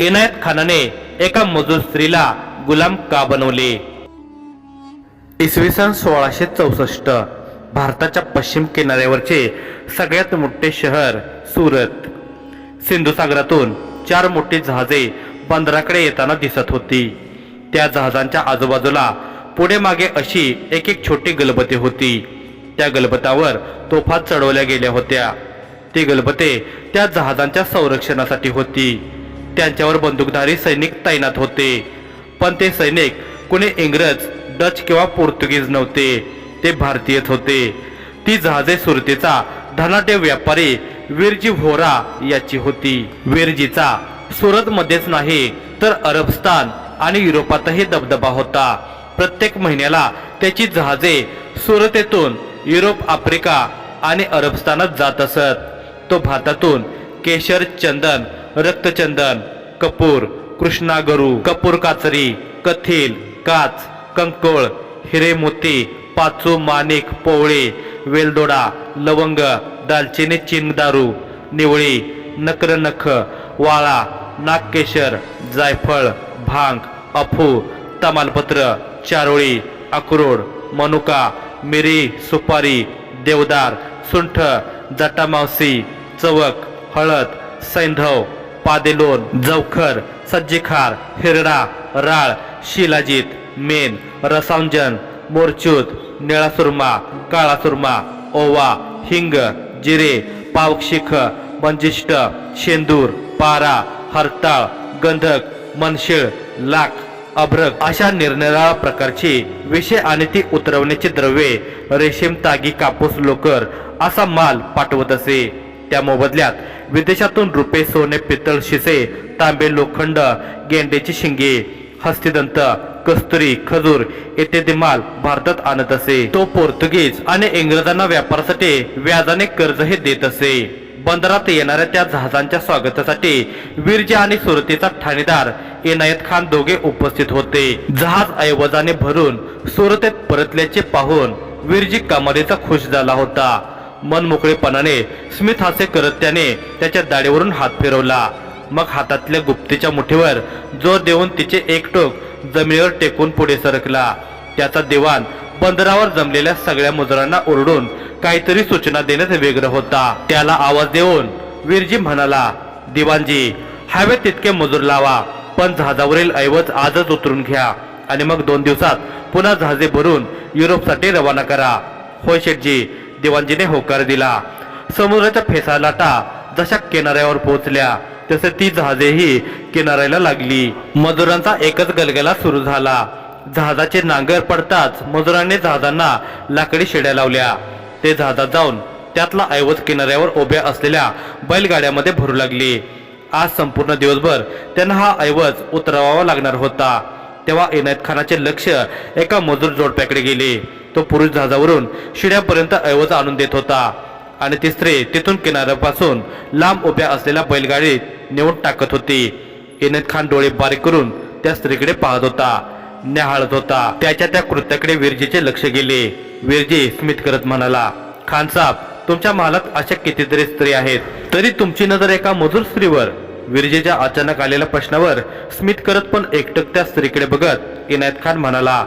इनायत खानाने एका मजूर स्त्रीला गुलाम का बनवले? इसवी सन सोळाशे चौसष्ट भारताच्या पश्चिम किनाऱ्यावरचे सगळ्यात मोठे शहर सुरत. सिंधू सागरातून चार मोठी जहाजे बंदराकडे येताना दिसत होती. त्या जहाजांच्या आजूबाजूला पुढे मागे अशी एक एक छोटी गलबते होती. त्या गलबतावर तोफा चढवल्या गेल्या होत्या. ती गलबते त्या जहाजांच्या संरक्षणासाठी होती. त्यांच्यावर बंदूकधारी सैनिक तैनात होते. पण ते सैनिक कुणी इंग्रज डच किंवा पोर्तुगीज नव्हते. ते भारतीयच होते. ती जहाजे सुरतेचा धनाढ्य व्यापारी विरजी व्होरा याची होती. विरजीचा सुरतमध्येच नाही तर अरबस्तान आणि युरोपातही दबदबा होता. प्रत्येक महिन्याला त्याची जहाजे सुरतेतून युरोप आफ्रिका आणि अरबस्तानात जात असत. तो भारतातून केशर चंदन रक्तचंदन कपूर कृष्णागरू कपूर काचरी कथील काच कंकोळ हिरे मोती पाचू माणिक पोवळे वेलदोडा लवंग दालचिनी चिंगदारू निवळी नक्रनख वाळा नागकेशर जायफळ भांग अफू तमालपत्र चारोळी अक्रोड मनुका मिरी सुपारी देवदार सुंठ जटामावसी चवक हळद सैंधव पादेलोन जवखर सज्जेखार हिरडा राळ शिलाजीत मेन रसांजन मोरचूत निळासुरमा काळासुरमा ओवा हिंग जिरे पावशिख मंजिष्ट शेंदूर पारा हरताळ गंधक मनशिळ लाख अभ्रक. अशा निरनिराळ्या प्रकारची विषय आणि ती उतरवण्याची द्रव्ये रेशीम तागी कापूस लोकर असा माल पाठवत असे. त्या मोबदल्यात विदेशातून रुपये सोने पितळ शिसे तांबे लोखंड गेंडेची शिंगे हस्तिदंत कस्तुरी खजूर इत्यादी माल भारतात आणत असे. तो पोर्तुगीज आणि इंग्रजांना व्यापारासाठी व्याजाने कर्जही देत असे. बंदरात येणाऱ्या त्या जहाजांच्या स्वागतासाठी वीरजी आणि सुरतीचा ठाणेदार इनायत खान दोघे उपस्थित होते. जहाज ऐवजाने भरून सुरतेत परतल्याचे पाहून वीरजी कमालीचा खुश झाला होता. मनमोकळेपणाने स्मित हास्य करत त्याने त्याच्या दाढीवरून हात फिरवला. मग हातातल्या गुप्तीच्या मुठीवर जोर देऊन तिचे एक टोक जमिनीवर टेकून पुढे सरकला. त्याचा दिवाण बंदरावर जमलेल्या सगळ्या मजुरांना ओरडून काहीतरी सूचना देण्यात वेग्र होता. त्याला आवाज देऊन वीरजी म्हणाला दिवाणजी हवे तितके मजूर लावा पण जहाजावरील ऐवज आजच उतरून घ्या आणि मग दोन दिवसात पुन्हा जहाजे भरून युरोपसाठी रवाना करा. होय शेठजी देवांजीने होकार दिला. समुद्राच्या फेसा लाटा जशा किनाऱ्यावर पोहोचल्या. तसे ती जहाजेही किनाऱ्याला लागली. मजुरांचा एकच गलगला सुरू झाला. जहाजाचे नांगर पडताच मजुरांनी जहाजांना लाकडी शिड्या लावल्या. ते जहाजात जाऊन त्यातला ऐवज किनाऱ्यावर उभ्या असलेल्या बैलगाड्यामध्ये भरू लागली. आज संपूर्ण दिवसभर त्यांना हा ऐवज उतरवावा लागणार होता. तेव्हा इनायत खानाचे लक्ष एका मजूर जोडप्याकडे गेले. तो पुरुष जहाजावरून शिड्यापर्यंत ऐवज आणून देत होता. आणि ती स्त्री तिथून किनाऱ्यापासून लांब उभ्या असलेल्या बैलगाडीत नेऊन टाकत होती. इनायत खान डोळे बारीक करून त्या स्त्रीकडे पाहत होता न्याहाळत होता. त्याच्या त्या कृत्याकडे विरजीचे लक्ष गेले. विरजी स्मित करत म्हणाला खान साहेब तुमच्या महालात अशा कितीतरी स्त्री आहेत. तरी तुमची नजर एका मजूर स्त्रीवर विरजेच्या अचानक आलेल्या प्रश्नावर स्मित करत पण एकटक त्या स्त्रीकडे बघत इनायत खान म्हणाला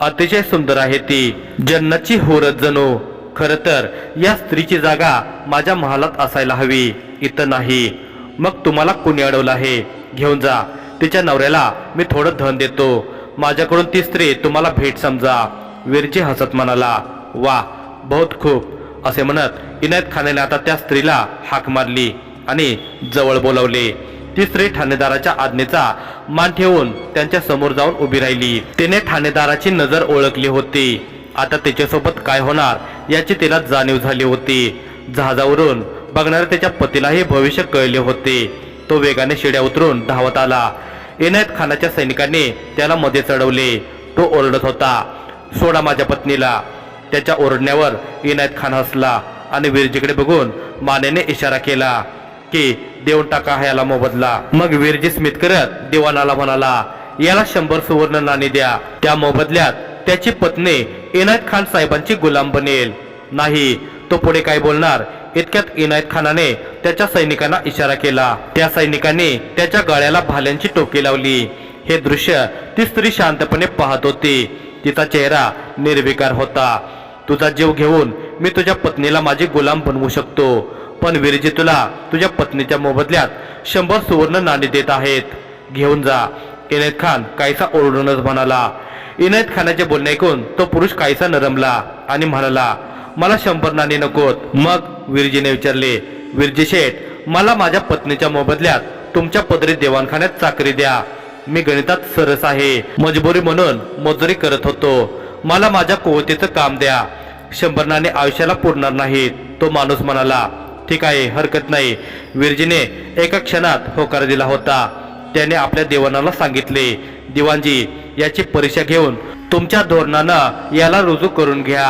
अतिशय सुंदर आहे ती जन्नतची होरत जणू. खर तर या स्त्रीची जागा माझ्या महालात असायला हवी इथं नाही. मग तुम्हाला कुणी अडवलं आहे? घेऊन जा. तिच्या नवऱ्याला मी थोडं धन देतो. माझ्याकडून ती स्त्री तुम्हाला भेट समजा. विरजी हसत म्हणाला वा बहुत खूप. असे म्हणत इनायत खानाने आता त्या स्त्रीला हाक मारली. आणि जवळ बोलवले. तिसरी ठाणेदाराच्या आज्ञेचा मान ठेवून त्यांच्यासमोर जाऊन उभी राहिली. तिने ठाणेदाराची नजर ओळखली होती. आता त्याच्यासोबत काय होणार याची तिला जाणीव झाली होती. जहाजावरून बघणाऱ्या त्याच्या पतीलाही भविष्य कळले होते. तो वेगाने शिड्या उतरून धावत आला. इनायत खानाच्या सैनिकांनी त्याला मध्ये चढवले तो ओरडत होता सोडा माझ्या पत्नीला. त्याच्या ओरडण्यावर इनायत खान हसला आणि वीरजीकडे बघून मानेने इशारा केला की देऊन टाका हा याला मोबदला. मग वीरजी स्मित करत दिवाणाला म्हणाला याला शंभर सुवर्ण नाणी द्या. त्या मोबदल्यात त्याची पत्नी इनायत खान साहेबांची गुलाम बनेल. नाही तो पुढे काय बोलणार? इतक्यात इनायत खानाने त्याच्या सैनिकांना इशारा केला. त्या सैनिकांनी त्याच्या गळ्याला भाल्यांची टोपी लावली. हे दृश्य ती स्त्री शांतपणे पाहत होती. तिचा चेहरा निर्विकार होता. तुझा जीव घेऊन मी तुझ्या पत्नीला माझी गुलाम बनवू शकतो. पण विरजी तुला तुझ्या पत्नीच्या मोबदल्यात शंभर सुवर्ण नाणी देत आहेत. घेऊन जा. इनायत खान काहीसा ओरडूनच म्हणाला. इनायत खानाचे बोलणे ऐकून तो पुरुष काहीसा नरमला आणि म्हणाला मला शंभर नाणी नकोत. मग विरजीने विचारले विरजी शेठ मला माझ्या पत्नीच्या मोबदल्यात तुमच्या पदरी देवाणखान्यात चाकरी द्या. मी गणितात सरस आहे. मजबुरी म्हणून मजुरी करत होतो. मला माझ्या कुवतीचं काम द्या. शंभर नाणे आयुष्याला पुरणार नाहीत. तो माणूस म्हणाला ठीक आहे हरकत नाही. विरजीने एका क्षणात होकार दिला होता. त्याने आपल्या देवानाला सांगितले दिवाणजी याची परीक्षा घेऊन तुमच्या धोरणानं याला रुजू करून घ्या.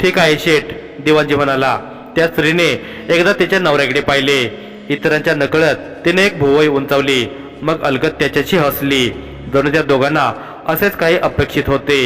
ठीक आहे शेठ दिवाणजी म्हणाला. त्या स्त्रीने एकदा तिच्या नवऱ्याकडे पाहिले. इतरांच्या नकळत तिने एक भुवई उंचावली. मग अलगत त्याच्याशी हसली. जणू त्या दोघांना असेच काही अपेक्षित होते.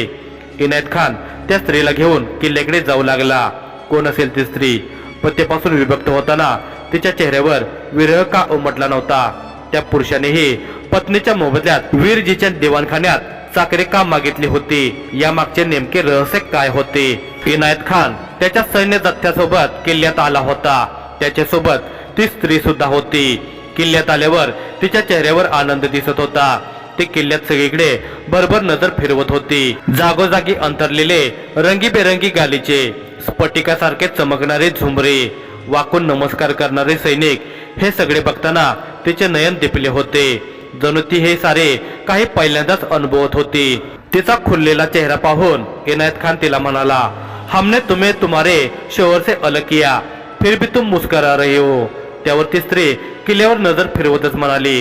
इनायत खान त्या स्त्रीला घेऊन किल्ल्याकडे जाऊ लागला. कोण असेल ती स्त्री? पत्तेपासून विभक्त होताना तिच्या चेहऱ्यावर विरह का उमटला नव्हता? त्या पुरुषानेही पत्नीच्या मोबदल्यात वीरजीच्या दिवाणखान्यात चाकरी का मागितली होती? या मागचे नेमके रहस्य काय होते? इनायत खान त्याच्या सैन्य जथ्यासोबत किल्ल्यात आला होता. त्याच्यासोबत ती स्त्री सुद्धा होती. किल्ल्यात आल्यावर तिच्या चेहऱ्यावर आनंद दिसत होता. ती किल्ल्यात सगळीकडे भरभर नजर फिरवत होती. जागोजागी अंतरलेले रंगीबेरंगी गालीचे स्फटिकासारखे चमकणारे झुमरे वाकून नमस्कार करणारे सैनिक हे सगळे बघताना तिचे नयन दिपले होते. जणू ती हे सारे काही पहिल्यांदाच अनुभवत होती. तिचा खुललेला चेहरा पाहून इनायत खान तिला म्हणाला हमने तुम्हें तुम्हारे शोहर से अलग किया फिर भी तुम मुस्करा रहे हो. त्यावर ती स्त्री किल्ल्यावर नजर फिरवतच म्हणाली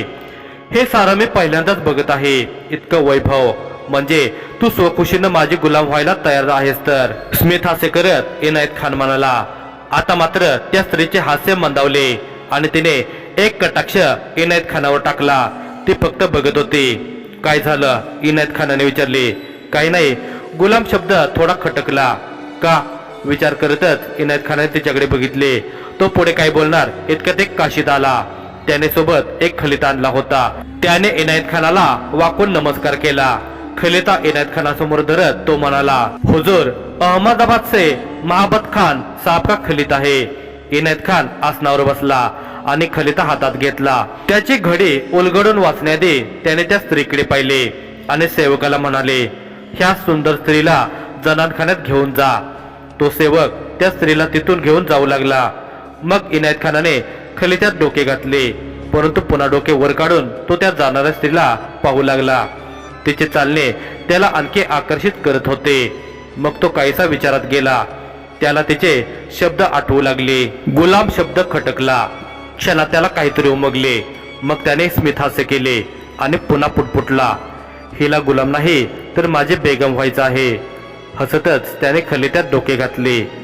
हे सारं मी पहिल्यांदाच बघत आहे इतकं वैभव. म्हणजे तू स्वखुशीनं माझी गुलाम व्हायला तयार आहेस तर. स्मित हास्य करत इनायत खान म्हणाला आता मात्र त्या स्त्रीचे हास्य मंदावले. आणि तिने एक कटाक्ष इनायत खानावर टाकला. ती फक्त बघत होती. काय झालं? इनायत खानाने विचारले. काही नाही. गुलाम शब्द थोडा खटकला. का? विचार करतच इनायत खानाने तिच्याकडे बघितले. तो पुढे काय बोलणार? इतक्यात एक काशीत आला. त्याने सोबत एक खलित आणला होता. त्याने इनायत खानाला वाकून नमस्कार केला. खलिता इनायत खानासमोर धरत तो म्हणाला हुजूर अहमदाबाद से महाबत खान साबका खलित आहे? इनायत खान आसनावर बसला आणि खलिता हातात घेतला. त्याची घडी उलगडून वाचण्याआधी त्याने त्या स्त्रीकडे पाहिले आणि सेवकाला म्हणाले ह्या सुंदर स्त्रीला जनानखान्यात घेऊन जा. तो सेवक त्या स्त्रीला तिथून घेऊन जाऊ लागला. मग इनायत खानाने खलित्यात डोके घातले परंतु पुन्हा डोके वर काढून तो त्या जाणाऱ्या स्त्रीला पाहू लागला. तिचे चालणे त्याला आणखी आकर्षित करत होते. मग तो काहीसा विचारात गेला. त्याला तिचे शब्द आठवू लागले. गुलाम शब्द खटकला. क्षणात त्याला काहीतरी उमगले. मग त्याने स्मित हास्य केले आणि पुन्हा पुटपुटला. हिला गुलाम नाही तर माझे बेगम व्हायचं आहे. हसतच त्याने खलित्यात डोके घातले.